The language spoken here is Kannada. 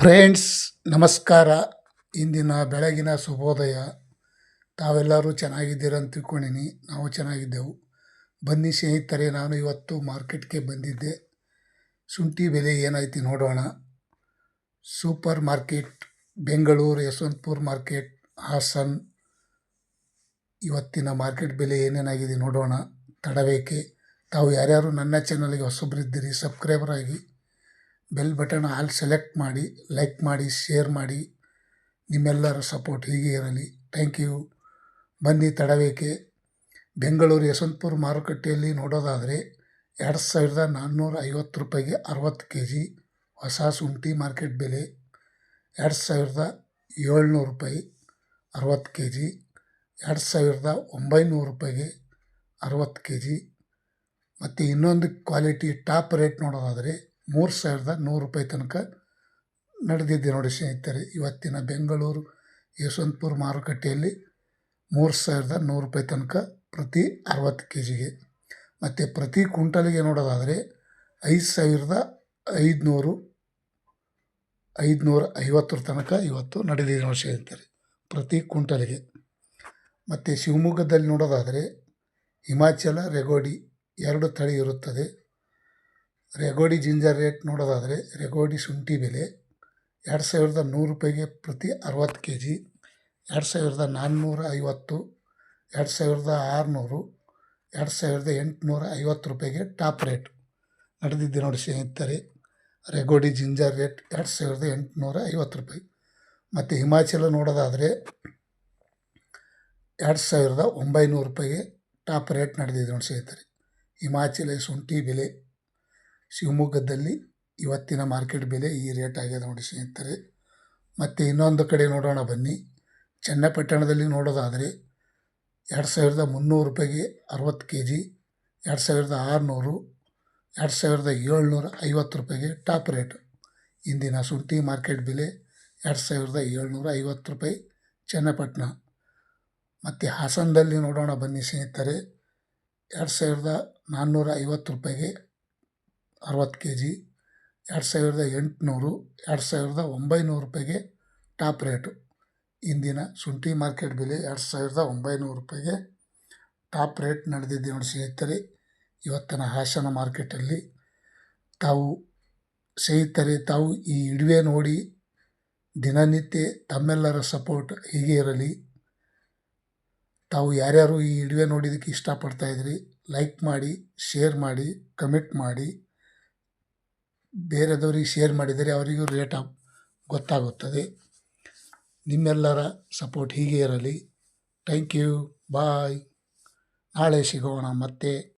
ಫ್ರೆಂಡ್ಸ್ ನಮಸ್ಕಾರ. ಇಂದಿನ ಬೆಳಗಿನ ಶುಭೋದಯ. ತಾವೆಲ್ಲರೂ ಚೆನ್ನಾಗಿದ್ದೀರ ಅಂತ ತಿಳ್ಕೊಂಡಿನಿ. ನಾವು ಚೆನ್ನಾಗಿದ್ದೆವು. ಬನ್ನಿ ಸ್ನೇಹಿತರೆ, ನಾನು ಇವತ್ತು ಮಾರ್ಕೆಟ್ಗೆ ಬಂದಿದ್ದೆ. ಶುಂಠಿ ಬೆಲೆ ಏನಾಯ್ತು ನೋಡೋಣ. Super market, Bengaluru Yeshwanthpur market, Hassan. ಇವತ್ತಿನ ಮಾರ್ಕೆಟ್ ಬೆಲೆ ಏನೇನಾಗಿದೆ ನೋಡೋಣ. ತಡಬೇಕೆ ತಾವು ಯಾರ್ಯಾರು ನನ್ನ ಚಾನಲ್ಗೆ ಹೊಸಬ್ರಿದ್ದೀರಿ, ಸಬ್ಸ್ಕ್ರೈಬರ್ ಆಗಿ. ಬೆಲ್ ಬಟನ್ ಆಲ್ ಸೆಲೆಕ್ಟ್ ಮಾಡಿ, ಲೈಕ್ ಮಾಡಿ, ಶೇರ್ ಮಾಡಿ. ನಿಮ್ಮೆಲ್ಲರ ಸಪೋರ್ಟ್ ಹೀಗೆ ಇರಲಿ. Thank you. ಬನ್ನಿ ತಡವೇಕೆ. ಬೆಂಗಳೂರು ಯಶವಂತಪುರ ಮಾರುಕಟ್ಟೆಯಲ್ಲಿ ನೋಡೋದಾದರೆ ಎರಡು ಸಾವಿರದ ನಾನ್ನೂರ ಐವತ್ತು ರೂಪಾಯಿಗೆ ಅರವತ್ತು ಕೆ ಜಿ ಹೊಸ ಶುಂಠಿ ಮಾರ್ಕೆಟ್ ಬೆಲೆ ಎರಡು ಸಾವಿರದ ಏಳ್ನೂರು ರೂಪಾಯಿ ಅರವತ್ತು ಕೆ ಜಿ ಎರಡು ಸಾವಿರದ ಒಂಬೈನೂರು ರೂಪಾಯಿಗೆ ಅರವತ್ತು ಕೆ ಜಿ ಮತ್ತು ಇನ್ನೊಂದು ಕ್ವಾಲಿಟಿ ಟಾಪ್ ರೇಟ್ ನೋಡೋದಾದರೆ ಮೂರು ಸಾವಿರದ ನೂರು ರೂಪಾಯಿ ತನಕ ನಡೆದಿದ್ದೆ ನೋಡಿ ಸ್ನೇಹಿತರೆ. ಇವತ್ತಿನ ಬೆಂಗಳೂರು ಯಶವಂತಪುರ ಮಾರುಕಟ್ಟೆಯಲ್ಲಿ ಮೂರು ಸಾವಿರದ ನೂರು ರೂಪಾಯಿ ತನಕ ಪ್ರತಿ ಅರವತ್ತು ಕೆ ಜಿಗೆ ಮತ್ತು ಪ್ರತಿ ಕುಂಟಲಿಗೆ ನೋಡೋದಾದರೆ ಐದು ಸಾವಿರದ ಐದುನೂರು, ಐದುನೂರ ಐವತ್ತರ ತನಕ ಇವತ್ತು ನಡೆದಿದೆ ನೋಡಿ ಸ್ನೇಹಿತರೆ, ಪ್ರತಿ ಕುಂಟಲಿಗೆ ಮತ್ತು ಶಿವಮೊಗ್ಗದಲ್ಲಿ ನೋಡೋದಾದರೆ ಹಿಮಾಚಲ ರೆಗೋಡಿ ಎರಡು ತಳಿ ಇರುತ್ತದೆ. ರೆಗೋಡಿ ಜಿಂಜರ್ ರೇಟ್ ನೋಡೋದಾದರೆ ರೆಗೋಡಿ ಶುಂಠಿ ಬೆಲೆ ಎರಡು ಸಾವಿರದ ನೂರು ರೂಪಾಯಿಗೆ ಪ್ರತಿ ಅರವತ್ತು ಕೆ ಜಿ, ಎರಡು ಸಾವಿರದ ನಾನ್ನೂರ ಐವತ್ತು, ಎರಡು ಸಾವಿರದ ಆರುನೂರು, ಎರಡು ಸಾವಿರದ ಎಂಟುನೂರ ಐವತ್ತು ರೂಪಾಯಿಗೆ ಟಾಪ್ ರೇಟ್. ನಡೆದಿದ್ದೆ ನೋಡಿ ಸ್ನೇಹಿತರೆ, ರೆಗೋಡಿ ಜಿಂಜರ್ ರೇಟ್ ಎರಡು ಸಾವಿರದ ಎಂಟುನೂರ ಐವತ್ತು ರೂಪಾಯಿ. ಮತ್ತು ಹಿಮಾಚಲ ನೋಡೋದಾದರೆ ಎರಡು ಸಾವಿರದ ಒಂಬೈನೂರು ರೂಪಾಯಿಗೆ ಟಾಪ್ ರೇಟ್ ನಡೆದಿದೆ ನೋಡಿ ಸ್ನೇಹಿತರೆ. ಹಿಮಾಚಲ ಶುಂಠಿ ಬೆಲೆ ಶಿವಮೊಗ್ಗದಲ್ಲಿ ಇವತ್ತಿನ ಮಾರ್ಕೆಟ್ ಬೆಲೆ ಈ ರೇಟ್ ಆಗಿದೆ ನೋಡಿ ಸ್ನೇಹಿತರೆ. ಮತ್ತು ಇನ್ನೊಂದು ಕಡೆ ನೋಡೋಣ ಬನ್ನಿ. ಚನ್ನಪಟ್ಟಣದಲ್ಲಿ ನೋಡೋದಾದರೆ ಎರಡು ಸಾವಿರದ ಮುನ್ನೂರು ರೂಪಾಯಿಗೆ ಅರವತ್ತು ಕೆ ಜಿ ಎರಡು ಸಾವಿರದ ಆರುನೂರು, ಎರಡು ಸಾವಿರದ ಏಳ್ನೂರ ಐವತ್ತು ರೂಪಾಯಿಗೆ ಟಾಪ್ ರೇಟ್. ಇಂದಿನ ಶುಂಠಿ ಮಾರ್ಕೆಟ್ ಬೆಲೆ ಎರಡು ಸಾವಿರದ ಏಳ್ನೂರ ಐವತ್ತು ರೂಪಾಯಿ ಚನ್ನಪಟ್ಟಣ. ಮತ್ತು ಹಾಸನದಲ್ಲಿ ನೋಡೋಣ ಬನ್ನಿ ಸ್ನೇಹಿತರೆ. ಎರಡು ಸಾವಿರದ ನಾನ್ನೂರ ಐವತ್ತು ರೂಪಾಯಿಗೆ ಅರವತ್ತು ಕೆ ಜಿ ಎರಡು ಸಾವಿರದ ಎಂಟುನೂರು, ಎರಡು ಸಾವಿರದ ಒಂಬೈನೂರು ರೂಪಾಯಿಗೆ ಟಾಪ್ ರೇಟು. ಇಂದಿನ ಶುಂಠಿ ಮಾರ್ಕೆಟ್ ಬೆಲೆ ಎರಡು ಸಾವಿರದ ಒಂಬೈನೂರು ರೂಪಾಯಿಗೆ ಟಾಪ್ ರೇಟ್ ನಡೆದಿದ್ದೆ ನೋಡಿ ಸ್ನೇಹಿತರೆ. ಇವತ್ತಿನ ಹಾಸನ ಮಾರ್ಕೆಟಲ್ಲಿ ತಾವು ಸ್ನೇಹಿತರೆ, ತಾವು ಈ ಇಡುವೆ ನೋಡಿ ದಿನನಿತ್ಯ ತಮ್ಮೆಲ್ಲರ ಸಪೋರ್ಟ್ ಹೀಗೆ ಇರಲಿ. ತಾವು ಯಾರ್ಯಾರು ಈ ಇಡುವೆ ನೋಡಿದಕ್ಕೆ ಇಷ್ಟಪಡ್ತಾ ಇದ್ರಿ, ಲೈಕ್ ಮಾಡಿ, ಶೇರ್ ಮಾಡಿ, ಕಮೆಂಟ್ ಮಾಡಿ. ಬೇರೆದವ್ರಿಗೆ ಶೇರ್ ಮಾಡಿದರೆ ಅವರಿಗೂ ರೇಟ್ ಗೊತ್ತಾಗುತ್ತದೆ. ನಿಮ್ಮೆಲ್ಲರ ಸಪೋರ್ಟ್ ಹೀಗೆ ಇರಲಿ. ಥ್ಯಾಂಕ್ ಯು ಬಾಯ್ ನಾಳೆ ಸಿಗೋಣ ಮತ್ತೆ.